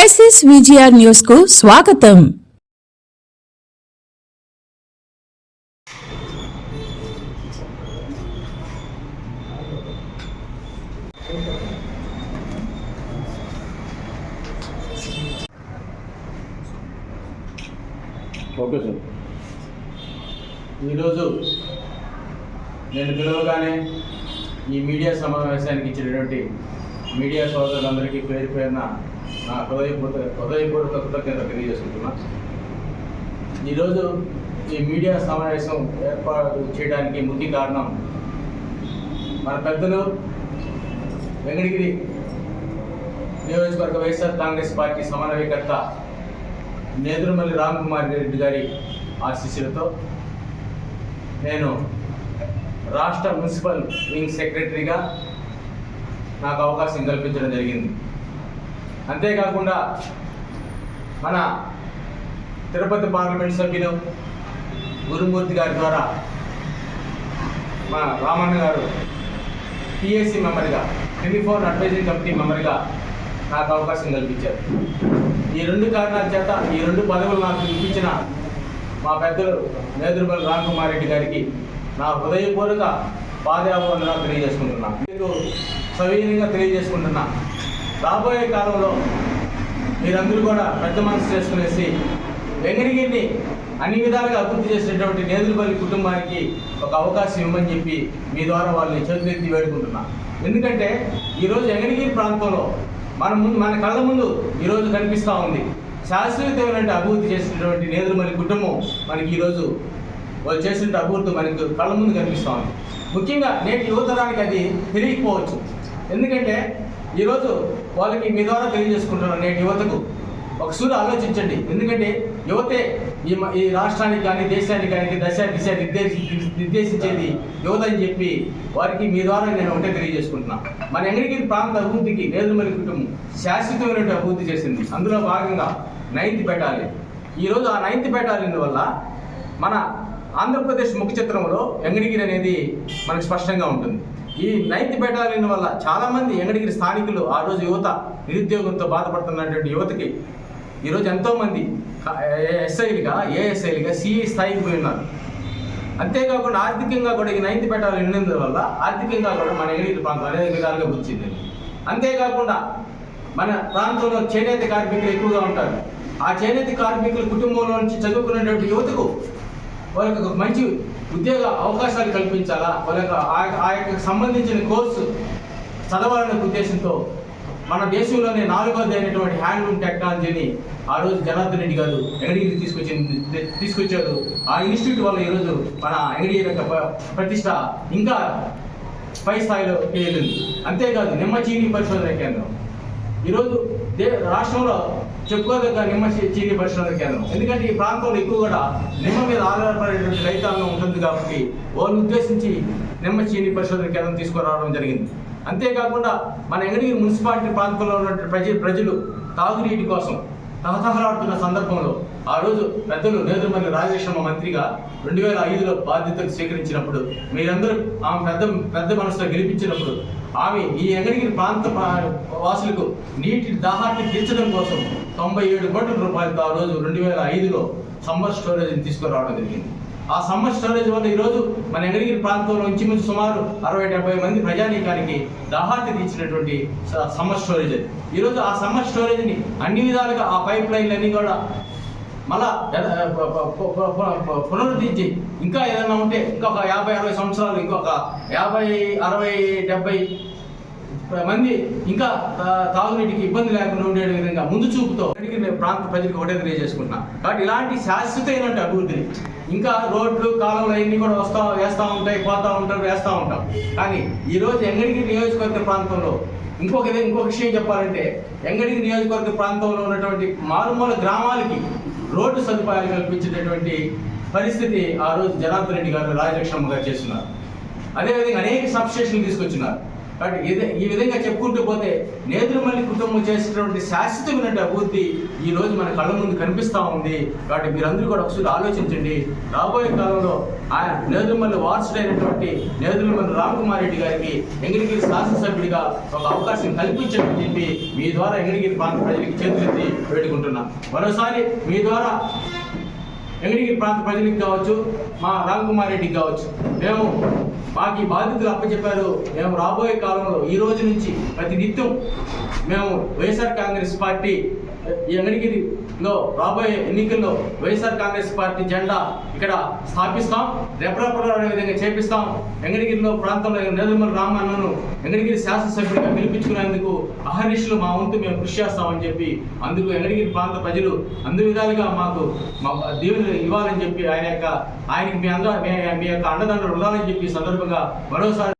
SS VGR న్యూస్కు స్వాగతం. Okay sir. ఈరోజు నేను పిలవగానే ఈ మీడియా సమావేశానికి ఇచ్చినటువంటి మీడియా సోదరులందరికీ పేరు పేరున నా హృదయపూర్వక హృదయపూర్వక కృతజ్ఞత తెలియజేసుకుంటున్నా. ఈరోజు ఈ మీడియా సమావేశం ఏర్పాటు చేయడానికి ముఖ్య కారణం మన పెద్దలు వెంకటగిరి నియోజకవర్గ వైఎస్ఆర్ కాంగ్రెస్ పార్టీ సమన్వయకర్త నేదురుమల్లి రామ్ కుమార్ రెడ్డి గారి ఆశీస్సులతో నేను రాష్ట్ర మున్సిపల్ వింగ్ సెక్రటరీగా నాకు అవకాశం కల్పించడం జరిగింది. అంతేకాకుండా మన తిరుపతి పార్లమెంట్ సభ్యులు గురుమూర్తి గారి ద్వారా మన రామన్న గారు పిఎస్సి మెంబర్గా టెలిఫోన్ అడ్వైజింగ్ కమిటీ మెంబర్గా నాకు అవకాశం కల్పించారు. ఈ రెండు కారణాల చేత ఈ రెండు పదవులు నాకు ఇప్పించిన మా పెద్దలు నేదురుమల్లి రామ్కుమార్ రెడ్డి గారికి నా హృదయపూర్వక పాదాభివందనాలు తెలియజేసుకుంటున్నా. మీకు సవీనంగా తెలియజేసుకుంటున్నా. రాబోయే కాలంలో మీరందరూ కూడా పెద్ద మనసు చేసుకునేసి వెంగళగిరిని అన్ని విధాలుగా అభివృద్ధి చేసినటువంటి నేదులపల్లి కుటుంబానికి ఒక అవకాశం ఇవ్వమని చెప్పి మీ ద్వారా వాళ్ళని చేతులెత్తి వేడుకుంటున్నా. ఎందుకంటే ఈరోజు ఎంగనగిరి ప్రాంతంలో మన ముందు మన కళ్ళ ముందు ఈరోజు కనిపిస్తూ ఉంది. శాశ్వతమైన అభివృద్ధి చేసినటువంటి నేదురుమల్లి కుటుంబం మనకి ఈరోజు వాళ్ళు చేసిన అభివృద్ధి మనకు కళ్ళ ముందు కనిపిస్తూ ఉంది. ముఖ్యంగా నేటి యువతరానికి అది తెలియకపోవచ్చు. ఎందుకంటే ఈరోజు వాళ్ళకి మీ ద్వారా తెలియజేసుకుంటున్నాను నేటి యువతకు. ఒకసారి ఆలోచించండి. ఎందుకంటే యువతే ఈ ఈ రాష్ట్రానికి కానీ దేశానికి కానీ దశ దిశ నిర్దేశి నిర్దేశించేది యువత అని చెప్పి వారికి మీ ద్వారా నేను ఒకటే తెలియజేసుకుంటున్నా. మన ఎంగడిగిరి ప్రాంత అభివృద్ధికి నేదుమల్లి కుటుంబం శాశ్వతమైన అభివృద్ధి చేసింది. అందులో భాగంగా నైన్త్ పెట్టాలి ఈరోజు ఆ నైన్త్ బెటాలియన్ వల్ల మన ఆంధ్రప్రదేశ్ ముఖ చిత్రంలో ఎంగడిగిరి అనేది మనకు స్పష్టంగా ఉంటుంది. ఈ నైన్త్ బెటాలియన్ వల్ల చాలామంది ఎంగడిగిరి స్థానికులు ఆ రోజు యువత నిరుద్యోగంతో బాధపడుతున్నటువంటి యువతకి ఈరోజు ఎంతోమంది ఎస్ఐలుగా ఏఎస్ఐలుగా సిఐ స్థాయికి పోయి ఉన్నారు. అంతేకాకుండా ఆర్థికంగా కూడా ఈ నైన్త్ బెటాలియన్ ఉన్నందు వల్ల ఆర్థికంగా కూడా మన ఎంగడిగిరి ప్రాంతం అనేది విధాలుగా వచ్చింది అంతేకాకుండా మన ప్రాంతంలో చేనేత కార్మికులు ఎక్కువగా ఉంటారు. ఆ చేనేత కార్మికుల కుటుంబంలో నుంచి చదువుకున్నటువంటి యువతకు వాళ్ళకి ఒక మంచి ఉద్యోగ అవకాశాలు కల్పించాలా? వాళ్ళ ఆ- ఆ యొక్క సంబంధించిన కోర్సు చదవాలనే ఉద్దేశంతో మన దేశంలోనే నాలుగోది అయినటువంటి హ్యాండ్లూమ్ టెక్నాలజీని ఆ రోజు జనార్దన్ రెడ్డి గారు ఎంగడిగిరి తీసుకొచ్చింది తీసుకొచ్చారు. ఆ ఇన్స్టిట్యూట్ వల్ల ఈరోజు మన ఎంగడిగిరి యొక్క ప్రతిష్ట ఇంకా పై స్థాయిలో వెళ్ళింది అంతేకాదు నిమ్మచీని పరిశోధన కేంద్రం. ఈరోజు దే రాష్ట్రంలో చెప్పుకోదగ్గ నిమ్మ చీని చీనీ పరిశోధన కేంద్రం. ఎందుకంటే ఈ ప్రాంతంలో ఎక్కువ కూడా నిమ్మ మీద ఆధారపడేటువంటి రైతాంగం ఉంటుంది కాబట్టి వాళ్ళు ఉద్దేశించి నిమ్మ చీని పరిశోధన కేంద్రం తీసుకురావడం జరిగింది. అంతేకాకుండా మన ఎంగడిగిరి మున్సిపాలిటీ ప్రాంతంలో ఉన్నటువంటి ప్రజ ప్రజలు తాగునీటి కోసం తహతహలాడుతున్న సందర్భంలో ఆ రోజు పెద్దలు నేదురుమల్లి రాజశర్మ మంత్రిగా రెండు వేల ఐదులో బాధ్యతలు స్వీకరించినప్పుడు మీరందరూ ఆమె పెద్ద పెద్ద మనసులో గెలిపించినప్పుడు ఆమె ఈ ఎంగడిగిరి ప్రాంత వాసులకు నీటి దాహాన్ని తీర్చడం కోసం తొంభై ఏడు కోట్ల రూపాయలతో ఆ రోజు రెండు వేల ఐదులో సమ్మర్ స్టోరేజ్ని తీసుకురావడం జరిగింది. ఆ సమ్మర్ స్టోరేజ్ వల్ల ఈరోజు మన ఎంగడిగిరి ప్రాంతంలో ఇంచుమించు సుమారు అరవై డెబ్బై మంది ప్రజానీకానికి దాహార్తి తీర్చినటువంటి సమ్మర్ స్టోరేజ్ అది. ఈరోజు ఆ సమ్మర్ స్టోరేజ్ని అన్ని విధాలుగా ఆ పైప్ లైన్లన్నీ కూడా మళ్ళా పునరుద్ధరించి ఇంకా ఏదైనా ఉంటే ఇంకొక యాభై అరవై సంవత్సరాలు ఇంకొక యాభై అరవై డెబ్బై మంది ఇంకా తాగునీటికి ఇబ్బంది లేకుండా ఉండే విధంగా ముందు చూపుతో ప్రాంత ప్రజలకు ఒకటే తెలియజేసుకుంటున్నా. కాబట్టి ఇలాంటి శాశ్వతమైనటువంటి అభివృద్ధిని ఇంకా రోడ్లు కాలువలు అవన్నీ కూడా వస్తా వేస్తూ ఉంటాయి పోతూ ఉంటారు వేస్తూ ఉంటాం. కానీ ఈరోజు ఎంగడిగిరి నియోజకవర్గ ప్రాంతంలో ఇంకొక ఇంకొక విషయం చెప్పాలంటే ఎంగడిగిరి నియోజకవర్గ ప్రాంతంలో ఉన్నటువంటి మారుమూల గ్రామాలకి రోడ్డు సదుపాయాలు కల్పించేటటువంటి పరిస్థితి ఆ రోజు జనార్దన్ రెడ్డి గారు రాజలక్ష్మమ్మ గారు చేస్తున్నారు. అదేవిధంగా అనేక సబ్స్టేషన్లు తీసుకొచ్చినారు. కాబట్టి ఇదే ఈ విధంగా చెప్పుకుంటూ పోతే నేదురుమల్లి కుటుంబం చేసినటువంటి శాశ్వతమైనటువంటి అభివృద్ధి ఈ రోజు మన కళ్ళ ముందు కనిపిస్తూ ఉంది. కాబట్టి మీరందరూ కూడా ఒకసారి ఆలోచించండి. రాబోయే కాలంలో ఆయన నేదురుమల్లి వారసుడైనటువంటి నేదురుమల్లి రామకుమార్ రెడ్డి గారికి ఎంగిరిగిరి శాసనసభ్యుడిగా ఒక అవకాశం కల్పించమని చెప్పి మీ ద్వారా ఎంగిరిగిరి ప్రాంత ప్రజలకు చేతులెత్తి వేడుకుంటున్నా. మరోసారి మీ ద్వారా వెంకటగిరి ప్రాంత ప్రజలకు కావచ్చు మా రామ్ కుమార్ రెడ్డికి కావచ్చు. మేము మాకు ఈ బాధ్యతలు అప్పచెప్పారు. మేము రాబోయే కాలంలో ఈ రోజు నుంచి ప్రతి నిత్యం మేము వైఎస్ఆర్ కాంగ్రెస్ పార్టీ ఈ వెంకటగిరిలో రాబోయే ఎన్నికల్లో వైఎస్ఆర్ కాంగ్రెస్ పార్టీ జెండా ఇక్కడ స్థాపిస్తాం. రెపరెపలాడే విధంగా చేపిస్తాం. వెంకటగిరిలో ప్రాంతంలో నేదుమల రామన్నను వెంకటగిరి శాసనసభ్యుడిగా పిలిపించుకునేందుకు అహర్నిశలు మా వంతు మేము కృషి చేస్తామని చెప్పి అందుకు వెంకటగిరి ప్రాంత ప్రజలు అన్ని విధాలుగా మాకు మా దీవెనలు ఇవ్వాలని చెప్పి ఆయన యొక్క ఆయనకి మీ అందరూ మీ- మీ యొక్క అండదండలు ఉండాలని చెప్పి సందర్భంగా మరోసారి